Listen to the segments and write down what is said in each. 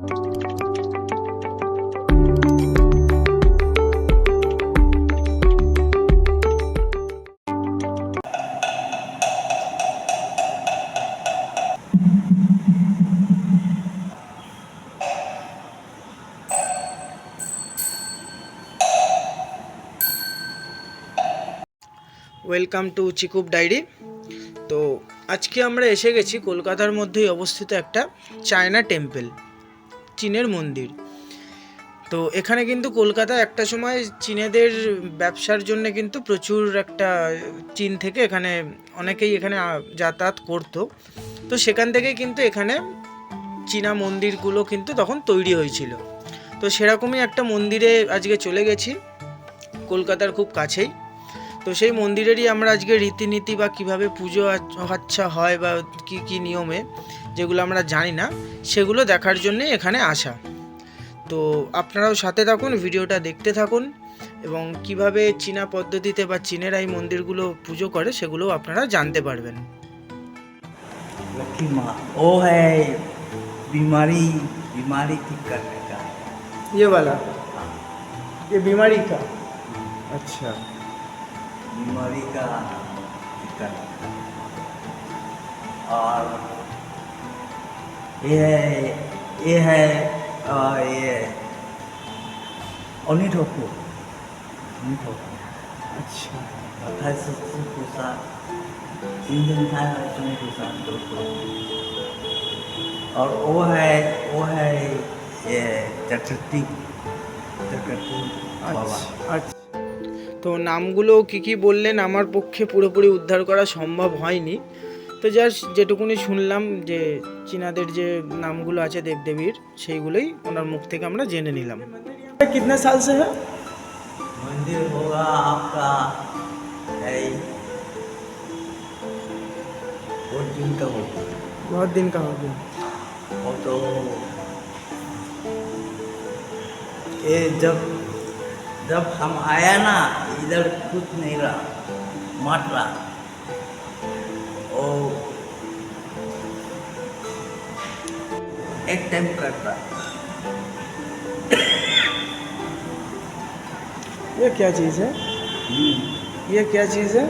Welcome to চিকুব diary তো আজকে আমরা এসে গেছি কলকাতার মধ্যেই অবস্থিত একটা চায়না টেম্পল চীনের মন্দির। তো এখানে কিন্তু কলকাতা একটা সময় চীনেদের ব্যবসার জন্য কিন্তু প্রচুর একটা চীন থেকে এখানে অনেকেই এখানে যাতায়াত করতো। তো সেখান থেকে কিন্তু এখানে চীনা মন্দিরগুলো কিন্তু তখন তৈরি হয়েছিল। তো সেরকমই একটা মন্দিরে আজকে চলে গেছি, কলকাতার খুব কাছেই। তো সেই মন্দিরেরই আমরা আজকে রীতিনীতি বা কীভাবে পুজো আচ- আচ্ছা হয় বা কি কি নিয়মে যেগুলো আমরা জানি না সেগুলো দেখার জন্যে এখানে আসা তো আপনারাও সাথে থাকুন ভিডিওটা দেখতে থাকুন এবং কিভাবে চীনা পদ্ধতিতে বা চীনের এই মন্দিরগুলো পুজো করে সেগুলো আপনারা জানতে পারবেন लक्ष्मी माँ वो है बीमारी बीमारी ठीक करने का ये वाला ये बीमारी का अच्छा बीमारी का ठीक करने का और ये है ये है आ, ये अनिठोकू अनिठोकू अच्छा अट्ठाईस सौ पूसा तीन दिन था इसमें पूसा दो सौ और वो है वो है ये चक्रती चक्रती बाबा আচ্ছা তো নামগুলো কি কি বললেন আমার পক্ষে পুরোপুরি উদ্ধার করা সম্ভব হয়নি তো জাস্ট যেটুকুনি শুনলাম যে চীনাদের যে নামগুলো আছে দেবদেবীর সেইগুলোই ওনার মুখ থেকে আমরা জেনে নিলাম কিতনে সাল সে হ্যাঁ मंदिर होगा आपका है वो दिन का होगा बहुत दिन का हो गया वो तो ये जब जब हम आया ना इधर कुछ नहीं रहा मट रहा एक टाइम करता। ये क्या चीज़ है? हम्म, ये क्या चीज़ है?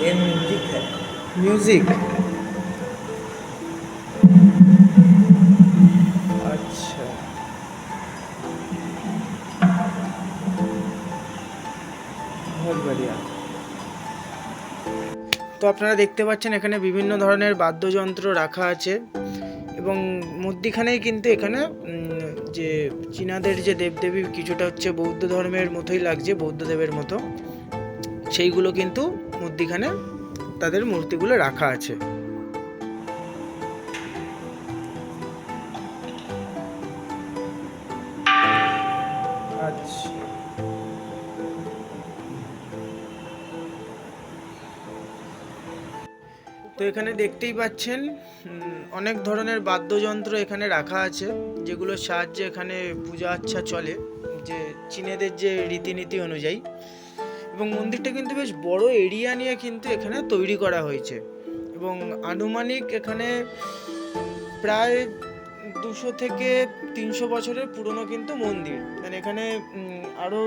ये म्यूज़िक है। म्यूज़िक তো আপনারা দেখতে পাচ্ছেন এখানে বিভিন্ন ধরনের বাদ্যযন্ত্র রাখা আছে এবং মধ্যিখানেই কিন্তু এখানে যে চীনাদের যে দেবদেবী কিছুটা হচ্ছে বৌদ্ধ ধর্মের মতোই লাগছে, বৌদ্ধদেবের মতো, সেইগুলো কিন্তু মধ্যিখানে তাদের মূর্তিগুলো রাখা আছে। আচ্ছা। তো এখানে দেখতেই পাচ্ছেন অনেক ধরনের বাদ্যযন্ত্র এখানে রাখা আছে, যেগুলোর সাহায্যে এখানে পূজা আচ্ছা চলে, যে চীনেদের যে রীতিনীতি অনুযায়ী। এবং মন্দিরটা কিন্তু বেশ বড় এরিয়া নিয়ে কিন্তু এখানে তৈরি করা হয়েছে। এবং আনুমানিক এখানে প্রায় দুশো থেকে তিনশো বছরের পুরনো কিন্তু মন্দির। মানে এখানে আরও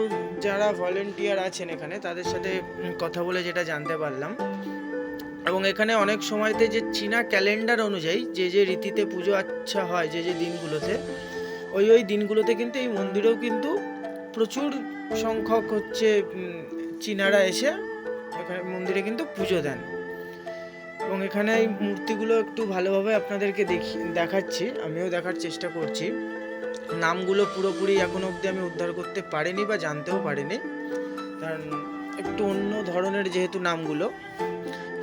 যারা ভলেন্টিয়ার আছেন এখানে, তাদের সাথে কথা বলে যেটা জানতে পারলাম। এবং এখানে অনেক সময়তে যে চীনা ক্যালেন্ডার অনুযায়ী যে যে রীতিতে পুজো আচ্ছা হয়, যে যে দিনগুলোতে, ওই ওই দিনগুলোতে কিন্তু এই মন্দিরেও কিন্তু প্রচুর সংখ্যক হচ্ছে চীনারা এসে এখানে মন্দিরে কিন্তু পুজো দেন। এবং এখানে এই মূর্তিগুলো একটু ভালোভাবে আপনাদেরকে দেখি, দেখাচ্ছি, আমিও দেখার চেষ্টা করছি। নামগুলো পুরোপুরি এখনও অবধি আমি উদ্ধার করতে পারিনি বা জানতেও পারিনি। কারণ একটু অন্য ধরনের যেহেতু নামগুলো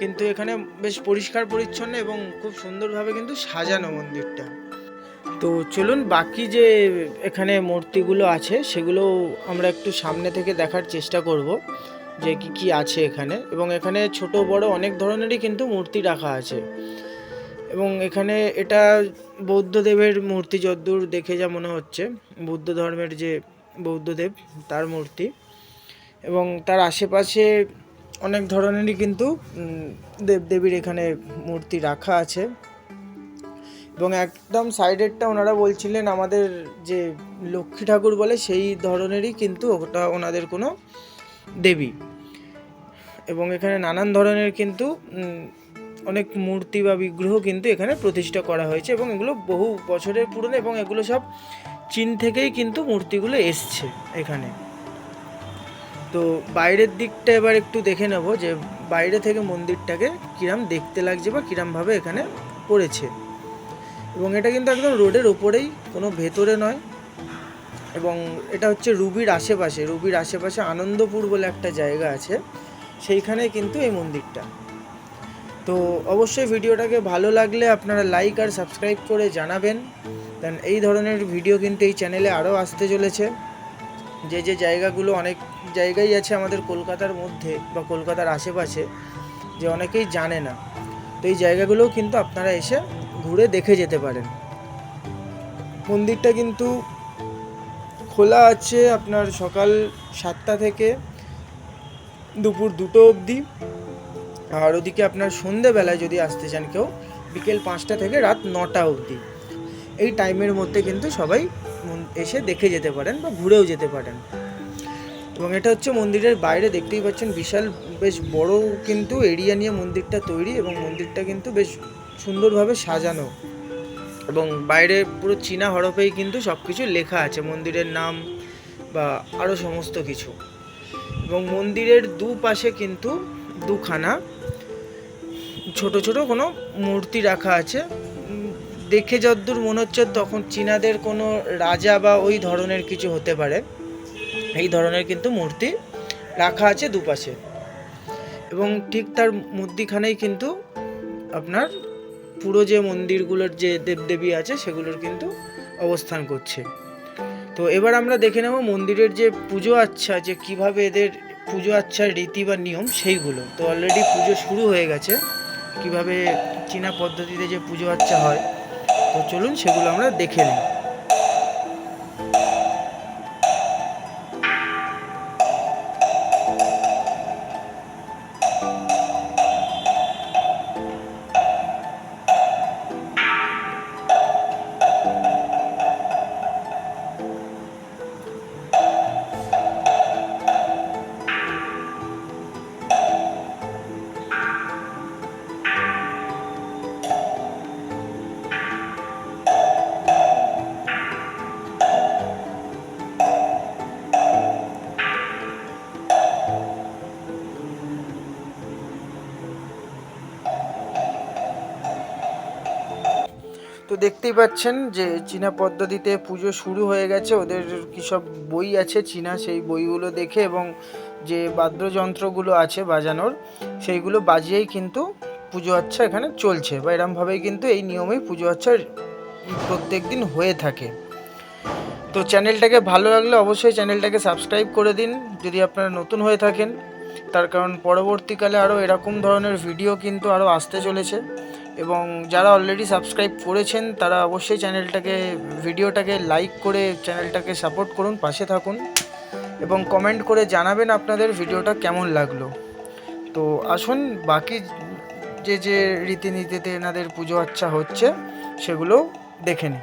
কিন্তু এখানে বেশ পরিষ্কার পরিচ্ছন্ন এবং খুব সুন্দরভাবে কিন্তু সাজানো মন্দিরটা। তো চলুন বাকি যে এখানে মূর্তিগুলো আছে, সেগুলো আমরা একটু সামনে থেকে দেখার চেষ্টা করব যে কি কি আছে এখানে। এবং এখানে ছোট বড় অনেক ধরনেরই কিন্তু মূর্তি রাখা আছে। এবং এখানে এটা বৌদ্ধদেবের মূর্তি যদ্দূর দেখে যা মনে হচ্ছে, বৌদ্ধ ধর্মের যে বৌদ্ধদেব, তার মূর্তি। এবং তার আশেপাশে অনেক ধরনেরই কিন্তু দেবদেবীর এখানে মূর্তি রাখা আছে। এবং একদম সাইডেরটা ওনারা বলছিলেন আমাদের যে লক্ষ্মী ঠাকুর বলে সেই ধরনেরই কিন্তু ওটা ওনাদের কোনো দেবী। এবং এখানে নানান ধরনের কিন্তু অনেক মূর্তি বা বিগ্রহ কিন্তু এখানে প্রতিষ্ঠা করা হয়েছে এবং এগুলো বহু বছরের পুরনো এবং এগুলো সব চীন থেকেই কিন্তু মূর্তিগুলো এসছে এখানে। তো বাইরের দিকটা এবার একটু দেখে নেব যে বাইরে থেকে মন্দিরটাকে কিরাম দেখতে লাগছে বা কিরামভাবে এখানে পড়েছে। এবং এটা কিন্তু একদম রোডের ওপরেই, কোনো ভেতরে নয়। এবং এটা হচ্ছে রুবির আশেপাশে। রুবির আশেপাশে আনন্দপুর বলে একটা জায়গা আছে। সেইখানে কিন্তু এই মন্দিরটা। তো অবশ্যই ভিডিওটাকে ভালো লাগলে আপনারা লাইক আর সাবস্ক্রাইব করে জানাবেন। দেন এই ধরনের ভিডিও কিন্তু এই চ্যানেলে আরও আসতে চলেছে। যে যে জায়গাগুলো অনেক জায়গাই আছে আমাদের কলকাতার মধ্যে বা কলকাতার আশেপাশে, যে অনেকেই জানে না। তো এই জায়গাগুলোও কিন্তু আপনারা এসে ঘুরে দেখে যেতে পারেন। মন্দিরটা কিন্তু খোলা আছে আপনার সকাল সাতটা থেকে দুপুর দুটো অবধি। আর ওদিকে আপনার সন্ধেবেলায় যদি আসতে চান কেউ, বিকেল পাঁচটা থেকে রাত নটা অবধি। এই টাইমের মধ্যে কিন্তু সবাই এসে দেখে যেতে পারেন বা ঘুরেও যেতে পারেন। এবং এটা হচ্ছে মন্দিরের বাইরে, দেখতেই পাচ্ছেন বিশাল, বেশ বড় কিন্তু এরিয়া নিয়ে মন্দিরটা তৈরি এবং মন্দিরটা কিন্তু বেশ সুন্দরভাবে সাজানো। এবং বাইরে পুরো চীনা হরফেই কিন্তু সব কিছু লেখা আছে, মন্দিরের নাম বা আরও সমস্ত কিছু। এবং মন্দিরের দুপাশে কিন্তু দুখানা ছোট ছোট কোনো মূর্তি রাখা আছে। দেখে যদ্দূর মনে হচ্ছে তখন চীনাদের কোনো রাজা বা ওই ধরনের কিছু হতে পারে। এই ধরনের কিন্তু মূর্তি রাখা আছে দুপাশে। এবং ঠিক তার মধ্যিখানেই কিন্তু আপনার পুরো যে মন্দিরগুলোর যে দেবদেবী আছে সেগুলোর কিন্তু অবস্থান করছে। তো এবার আমরা দেখে নেব মন্দিরের যে পুজো আচ্ছা যে কীভাবে এদের পুজো আচ্ছার রীতি বা নিয়ম সেইগুলো। তো অলরেডি পুজো শুরু হয়ে গেছে, কীভাবে চীনা পদ্ধতিতে যে পুজো আচ্ছা হয়। তো চলুন সেগুলো আমরা দেখে নিই। তো দেখতেই পাচ্ছেন যে চীনা পদ্ধতিতে পুজো শুরু হয়ে গেছে। ওদের কী সব বই আছে? চীনা সেই বইগুলো দেখে এবং যে বাদ্যযন্ত্রগুলো আছে বাজানোর, সেইগুলো বাজিয়েই কিন্তু পুজো আচ্ছা এখানে চলছে বা এরমভাবেই কিন্তু এই নিয়মেই পুজো আচ্ছা প্রত্যেক দিন হয়ে থাকে। তো চ্যানেলটাকে ভালো লাগলে অবশ্যই চ্যানেলটাকে সাবস্ক্রাইব করে দিন যদি আপনারা নতুন হয়ে থাকেন। তার কারণ পরবর্তীকালে আরও এরকম ধরনের ভিডিও কিন্তু আরও আসতে চলেছে। এবং যারা অলরেডি সাবস্ক্রাইব করেছেন, তারা অবশ্যই চ্যানেলটাকে ভিডিওটাকে লাইক করে চ্যানেলটাকে সাপোর্ট করুন, পাশে থাকুন এবং কমেন্ট করে জানাবেন আপনাদের ভিডিওটা কেমন লাগল। তো আসুন, বাকি যে যে রীতিনীতিতে এনাদের পুজো আচ্ছা হচ্ছে, সেগুলো দেখে নিই।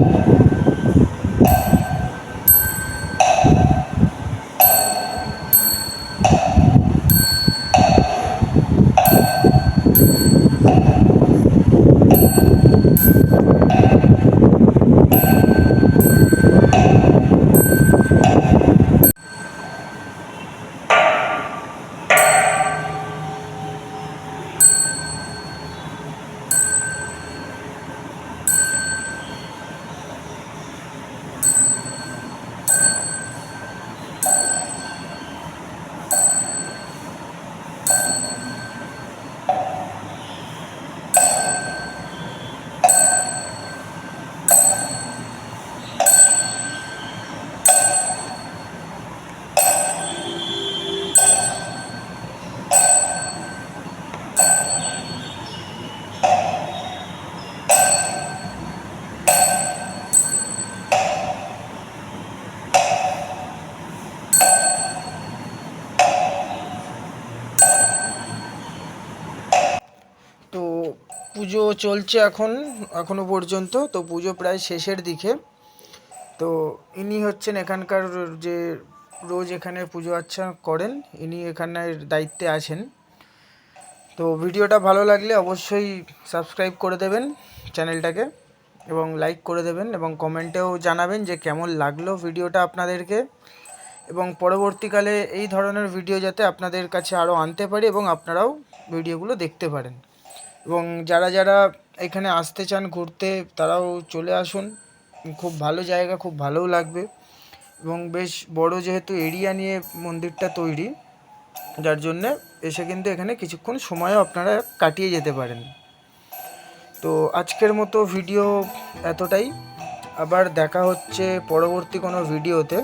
পুজো চলছে এখন, এখনও পর্যন্ত। তো পুজো প্রায় শেষের দিকে। তো ইনি হচ্ছেন এখানকার যে রোজ এখানে পুজো আচ্ছা করেন, ইনি এখানের দায়িত্বে আছেন। তো ভিডিওটা ভালো লাগলে অবশ্যই সাবস্ক্রাইব করে দেবেন চ্যানেলটাকে এবং লাইক করে দেবেন এবং কমেন্টেও জানাবেন যে কেমন লাগল ভিডিওটা আপনাদেরকে। এবং পরবর্তীকালে এই ধরনের ভিডিও যাতে আপনাদের কাছে আরও আনতে পারি এবং আপনারাও ভিডিওগুলো দেখতে পারেন। এবং যারা যারা এখানে আসতে চান ঘুরতে, তারাও চলে আসুন। খুব ভালো জায়গা, খুব ভালোও লাগবে। এবং বেশ বড় যেহেতু এরিয়া নিয়ে মন্দিরটা তৈরি, যার জন্যে এসে কিন্তু এখানে কিছুক্ষণ সময়ও আপনারা কাটিয়ে যেতে পারেন। তো আজকের মতো ভিডিও এতটাই। আবার দেখা হচ্ছে পরবর্তী কোনো ভিডিওতে